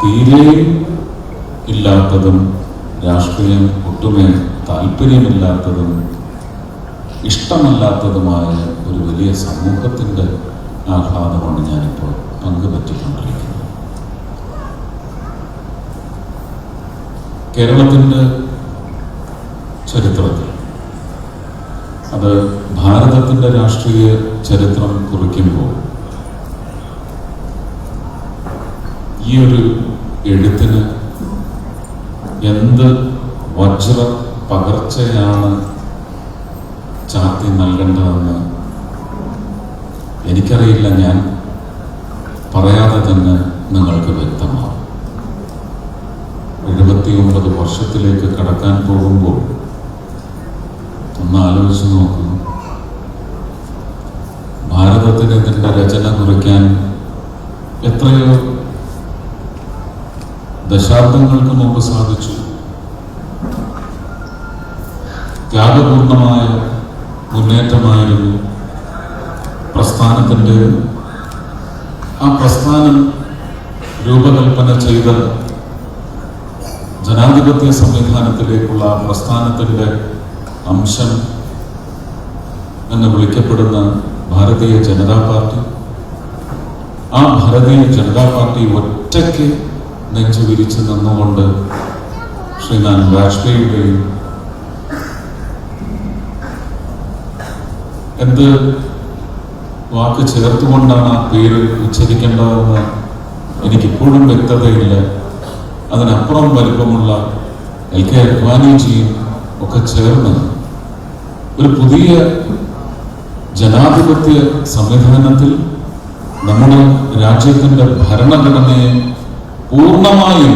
തീരെ ഇല്ലാത്തതും രാഷ്ട്രീയം ഒട്ടുമേ താല്പര്യമില്ലാത്തതും ഇഷ്ടമല്ലാത്തതുമായ ഒരു വലിയ സമൂഹത്തിന്റെ ആഹ്ലാദമാണ് ഞാനിപ്പോൾ പങ്കുപറ്റിക്കൊണ്ടിരിക്കുന്നത്. കേരളത്തിന്റെ ചരിത്രത്തിൽ അത് ഭാരതത്തിന്റെ രാഷ്ട്രീയ ചരിത്രം കുറിക്കുമ്പോൾ ഈ ഒരു എഴുത്തിന് എന്ത് വജ്ര പകർച്ചയാണ് ചാർത്തി നൽകേണ്ടതെന്ന് എനിക്കറിയില്ല. ഞാൻ പറയാതെ തന്നെ നിങ്ങൾക്ക് വ്യക്തമാവും എഴുപത്തിയൊമ്പത് വർഷത്തിലേക്ക് കടക്കാൻ പോകുമ്പോൾ ഒന്ന് ആലോചിച്ച് നോക്കൂ. ഭാരതത്തിന് ഇതിന്റെ രചന കുറിക്കാൻ എത്രയോ ദശാബ്ദങ്ങൾക്ക് മുമ്പ് സാധിച്ചു. ത്യാഗപൂർണമായ മുന്നേറ്റമായിരുന്നു പ്രസ്ഥാനത്തിന്റെ ആ പ്രസ്ഥാനം രൂപകൽപ്പന ചെയ്ത ജനാധിപത്യ സംവിധാനത്തിലേക്കുള്ള പ്രസ്ഥാനത്തിന്റെ അംശം എന്ന് വിളിക്കപ്പെടുന്ന ഭാരതീയ ജനതാ പാർട്ടി. ആ ഭാരതീയ ജനതാ പാർട്ടി ഒറ്റയ്ക്ക് നെഞ്ചു വിരിച്ച് നിന്നുകൊണ്ട് ശ്രീമാൻ വാജ്പേയിയുടെയും എന്ത് വാക്ക് ചേർത്തുകൊണ്ടാണ് ആ പേര് ഉച്ചരിക്കേണ്ടതെന്ന് എനിക്കിപ്പോഴും വ്യക്തതയില്ല. അതിനപ്പുറം വലുപ്പമുള്ള എൽ കെ അദ്വാനിജിയും ഒക്കെ ചേർന്ന് ഒരു പുതിയ ജനാധിപത്യ സംവിധാനത്തിൽ നമ്മുടെ രാജ്യത്തിന്റെ ഭരണഘടനയെ പൂർണമായും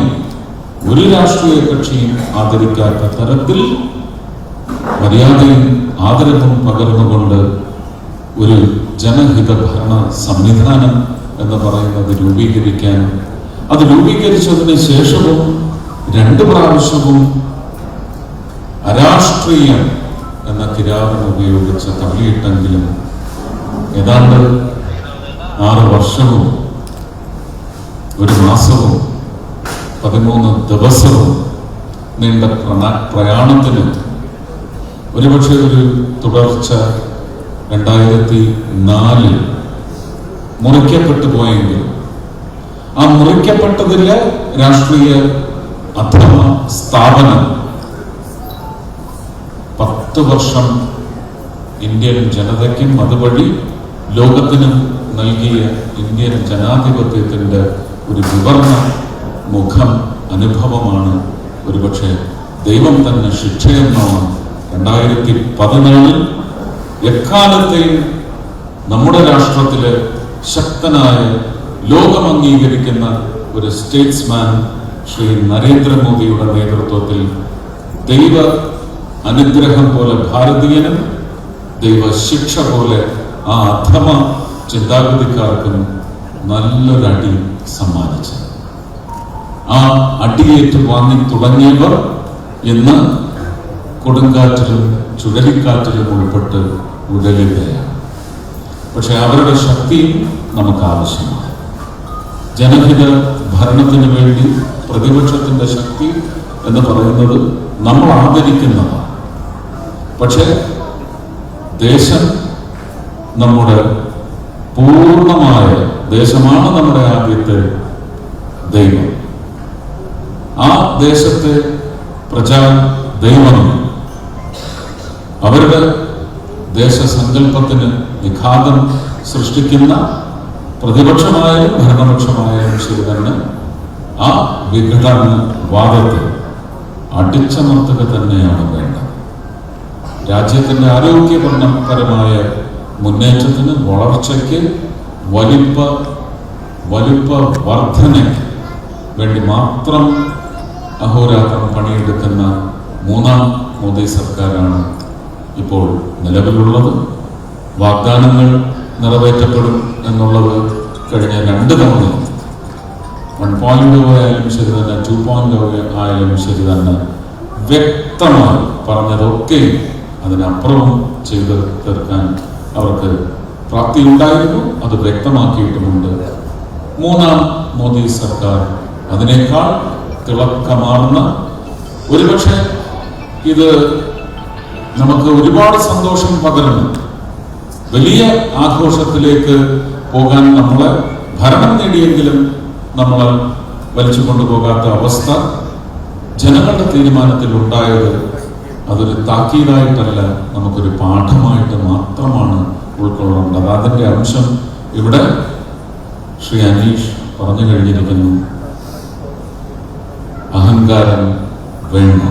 ഒരു രാഷ്ട്രീയ കക്ഷിയും ആദരിക്കാത്ത തരത്തിൽ മര്യാദയും ആദരവും പകർന്നുകൊണ്ട് ഒരു ജനഹിത ഭരണ സംവിധാനം എന്ന് പറയുന്നത് രൂപീകരിക്കാൻ അത് രൂപീകരിച്ചതിന് ശേഷവും രണ്ട് പ്രാവശ്യവും അരാഷ്ട്രീയം എന്ന കിരാതം ഉപയോഗിച്ച് തള്ളിയിട്ടെങ്കിലും ഏതാണ്ട് ആറ് വർഷവും ഒരു മാസവും പതിമൂന്ന് ദിവസവും നീണ്ട പ്രയാണത്തിന് ഒരുപക്ഷെ ഒരു തുടർച്ച രണ്ടായിരത്തി നാലിൽ മുറിക്കപ്പെട്ടു പോയെങ്കിൽ ആ മുറിക്കപ്പെട്ടതിലെ രാഷ്ട്രീയ അധമ സ്ഥാപനം പത്ത് വർഷം ഇന്ത്യൻ ജനതയ്ക്കും അതുവഴി ലോകത്തിനും നൽകിയ ഇന്ത്യൻ ജനാധിപത്യത്തിന്റെ ഒരു വിവർണ മുഖം അനുഭവമാണ്. ഒരുപക്ഷെ ദൈവം തന്നെ ശിക്ഷയെന്നാണ് രണ്ടായിരത്തി പതിനാലിൽ എക്കാലത്തെയും നമ്മുടെ രാഷ്ട്രത്തിലെ ശക്തനായ ലോകം അംഗീകരിക്കുന്ന ഒരു സ്റ്റേറ്റ്സ്മാൻ ശ്രീ നരേന്ദ്രമോദിയുടെ നേതൃത്വത്തിൽ ദൈവ അനുഗ്രഹം പോലെ ഭാരതീയനും ദൈവ ശിക്ഷ പോലെ ആ അധമ ചിന്താഗതിക്കാർക്കും നല്ലൊരടി സമ്മാനിച്ചു ആ അടിയേറ്റ് വാങ്ങി തുടങ്ങിയവർ ഇന്ന് കൊടുങ്കാറ്റിലും ചുഴലിക്കാറ്റിലും ഉൾപ്പെട്ട് ഉടലുകയാണ് പക്ഷെ അവരുടെ ശക്തിയും നമുക്ക് ആവശ്യമാണ്. ജനഹിത ഭരണത്തിന് വേണ്ടി പ്രതിപക്ഷത്തിന്റെ ശക്തി എന്ന് പറയുന്നത് നമ്മൾ ആദരിക്കുന്നതാണ്. പക്ഷെ ദേശം നമ്മുടെ പൂർണമായ ദേശമാണ് നമ്മുടെ ആദ്യത്തെ ദൈവം. ആ ദേശത്തെ പ്രജാ ദൈവം അവരുടെ ദേശസങ്കല്പത്തിന് വിഘാതം സൃഷ്ടിക്കുന്ന പ്രതിപക്ഷമായാലും ഭരണപക്ഷമായാലും ശരി തന്നെ ആ വിഘടന വാദത്തെ അടിച്ചമർത്തുക തന്നെയാണ് വേണ്ടത്. രാജ്യത്തിന്റെ ആരോഗ്യപരമായ മുന്നേറ്റത്തിന് വളർച്ചയ്ക്ക് വലിപ്പ വലിപ്പ വർധനയ്ക്ക് വേണ്ടി മാത്രം അഹോരാത്രം പണിയെടുക്കുന്ന മൂന്നാം മോദി സർക്കാരാണ് ഇപ്പോൾ നിലവിലുള്ളത്. വാഗ്ദാനങ്ങൾ നിറവേറ്റപ്പെടും എന്നുള്ളത് കഴിഞ്ഞ രണ്ട് തവണ. വൺ പോയിന്റ് ആയാലും ശരി തന്നെ ടു പോയിന്റ് ആയാലും ശരി തന്നെ വ്യക്തമായി പറഞ്ഞതൊക്കെ അതിനപ്പുറവും ചെയ്ത് തീർക്കാൻ അവർക്ക് പ്രാപ്തിയുണ്ടായിരുന്നു അത് വ്യക്തമാക്കിയിട്ടുമുണ്ട്. മൂന്നാം മോദി സർക്കാർ അതിനേക്കാൾ തിളക്കമാർന്ന ഒരുപക്ഷെ ഇത് നമുക്ക് ഒരുപാട് സന്തോഷം പകരുന്നു. വലിയ ആഘോഷത്തിലേക്ക് പോകാൻ നമ്മൾ ഭരണം നേടിയെങ്കിലും നമ്മൾ വലിച്ചു കൊണ്ടുപോകാത്ത അവസ്ഥ ജനങ്ങളുടെ തീരുമാനത്തിൽ ഉണ്ടായത് അതൊരു താക്കീതായിട്ടല്ല നമുക്കൊരു പാഠമായിട്ട് മാത്രമാണ് ഉൾക്കൊള്ളേണ്ടത് അതിന്റെ അംശം ഇവിടെ ശ്രീ അനീഷ് പറഞ്ഞു കഴിഞ്ഞിരിക്കുന്നു. അഹങ്കാരം വേണ്ട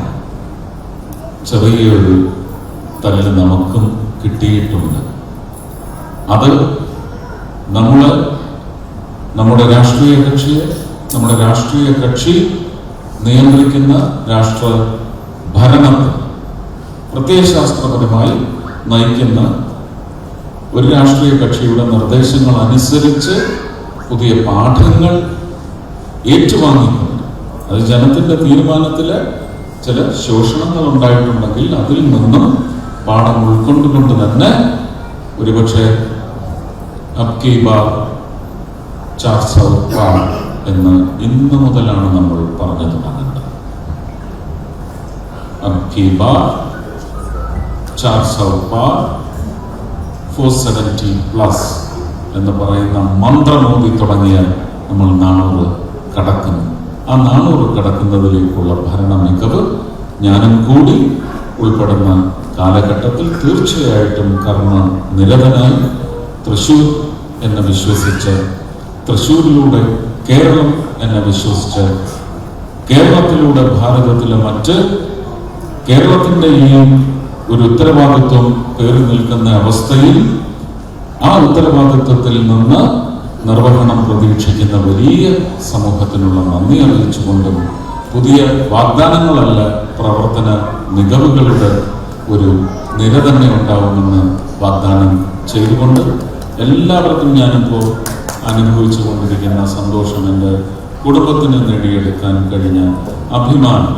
ചെറിയൊരു തല്ല് നമുക്കും കിട്ടിയിട്ടുണ്ട്. അത് നമ്മൾ നമ്മുടെ രാഷ്ട്രീയ കക്ഷിയെ നമ്മുടെ രാഷ്ട്രീയ കക്ഷി നിയന്ത്രിക്കുന്ന രാഷ്ട്ര ഭരണത്തെ പ്രത്യയശാസ്ത്രപരമായി നയിക്കുന്ന ഒരു രാഷ്ട്രീയ കക്ഷിയുടെ നിർദ്ദേശങ്ങൾ അനുസരിച്ച് പുതിയ പാഠങ്ങൾ ഏറ്റുവാങ്ങുന്നുണ്ട് അത് ജനത്തിന്റെ തീരുമാനത്തിൽ ചില ശോഷണങ്ങൾ ഉണ്ടായിട്ടുണ്ടെങ്കിൽ അതിൽ നിന്നും പാഠം ഉൾക്കൊണ്ടുകൊണ്ട് തന്നെ ഒരുപക്ഷെ എന്ന് ഇന്ന് മുതലാണ് നമ്മൾ പറഞ്ഞു തുടങ്ങേണ്ടത് അബ്കി ബാർ ചാർ സൗ പാർ ഫോർ സെവന്റി പ്ലസ് എന്ന് പറയുന്ന മന്ത്രമോദി തുടങ്ങിയ നമ്മൾ നാണൂറ് കടക്കുന്നു. ആ നാണൂറ് കടക്കുന്നതിലേക്കുള്ള ഭരണ മികവ് ഞാനും കൂടി ഉൾപ്പെടുന്ന കാലഘട്ടത്തിൽ തീർച്ചയായിട്ടും കർമ്മ നിരതനായി തൃശൂർ എന്നെ വിശ്വസിച്ച് തൃശൂരിലൂടെ കേരളം എന്നെ വിശ്വസിച്ച് കേരളത്തിലൂടെ ഭാരതത്തിലെ മറ്റ് കേരളത്തിന്റെ ഈ ഒരു ഉത്തരവാദിത്വം കയറി നിൽക്കുന്ന അവസ്ഥയിൽ ആ ഉത്തരവാദിത്വത്തിൽ നിന്ന് നിർവഹണം പ്രതീക്ഷിക്കുന്ന വലിയ സമൂഹത്തിനുള്ള നന്ദി അറിയിച്ചുകൊണ്ടും പുതിയ വാഗ്ദാനങ്ങളല്ല പ്രവർത്തന മികവുകളുടെ ഒരു നിര തന്നെ ഉണ്ടാവുമെന്ന് വാഗ്ദാനം ചെയ്തുകൊണ്ട് എല്ലാവർക്കും ഞാനിപ്പോൾ അനുഭവിച്ചു കൊണ്ടിരിക്കുന്ന സന്തോഷം എന്റെ കുടുംബത്തിന് നേടിയെടുക്കാൻ കഴിഞ്ഞ അഭിമാനം.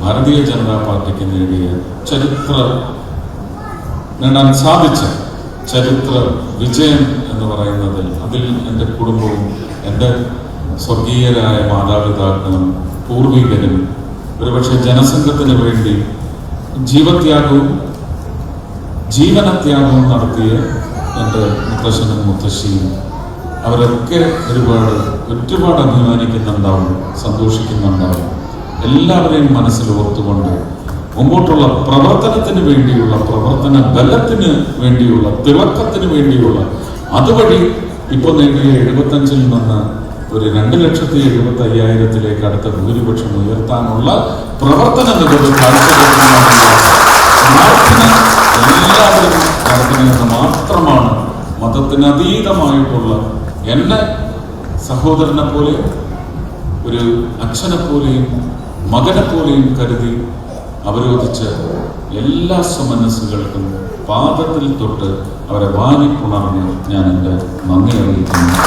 ഭാരതീയ ജനതാ പാർട്ടിക്ക് നേടിയ ചരിത്ര നേടാൻ സാധിച്ച ചരിത്ര വിജയം എന്ന് പറയുന്നതിൽ അതിൽ എന്റെ കുടുംബവും എന്റെ സ്വർഗീയരായ മാതാപിതാക്കളും പൂർവികരും ഒരുപക്ഷെ ജനസംഘത്തിന് വേണ്ടി ജീവത്യാഗവും ജീവനത്യാഗവും നടത്തിയ എന്റെ മുത്തശ്ശനും മുത്തശ്ശിയും അവരൊക്കെ ഒരുപാട് ഒരുപാട് അഭിമാനിക്കുന്നുണ്ടാവും സന്തോഷിക്കുന്നുണ്ടാവും. എല്ലാവരെയും മനസ്സിൽ ഓർത്തുകൊണ്ട് മുമ്പോട്ടുള്ള പ്രവർത്തനത്തിന് വേണ്ടിയുള്ള പ്രവർത്തന ബലത്തിന് വേണ്ടിയുള്ള തിളക്കത്തിന് വേണ്ടിയുള്ള അതുവഴി ഇപ്പൊ നേടിയ എഴുപത്തഞ്ചിൽ നിന്ന് ഒരു രണ്ട് ലക്ഷത്തി എഴുപത്തി അയ്യായിരത്തിലേക്ക് അടുത്ത ഭൂരിപക്ഷം ഉയർത്താനുള്ള പ്രവർത്തന എല്ലാവരും മാത്രമാണ് മതത്തിനതീതമായിട്ടുള്ള എന്നെ സഹോദരനെ പോലെ ഒരു അച്ഛനെ പോലെയും മകനെ പോലെയും കരുതി അവരോധിച്ച എല്ലാ സമനസ്സുകൾക്കും പാദത്തിൽ തൊട്ട് അവരെ വാങ്ങിപ്പുണർന്ന് ഞാൻ എന്റെ നന്ദി അറിയിക്കുന്നു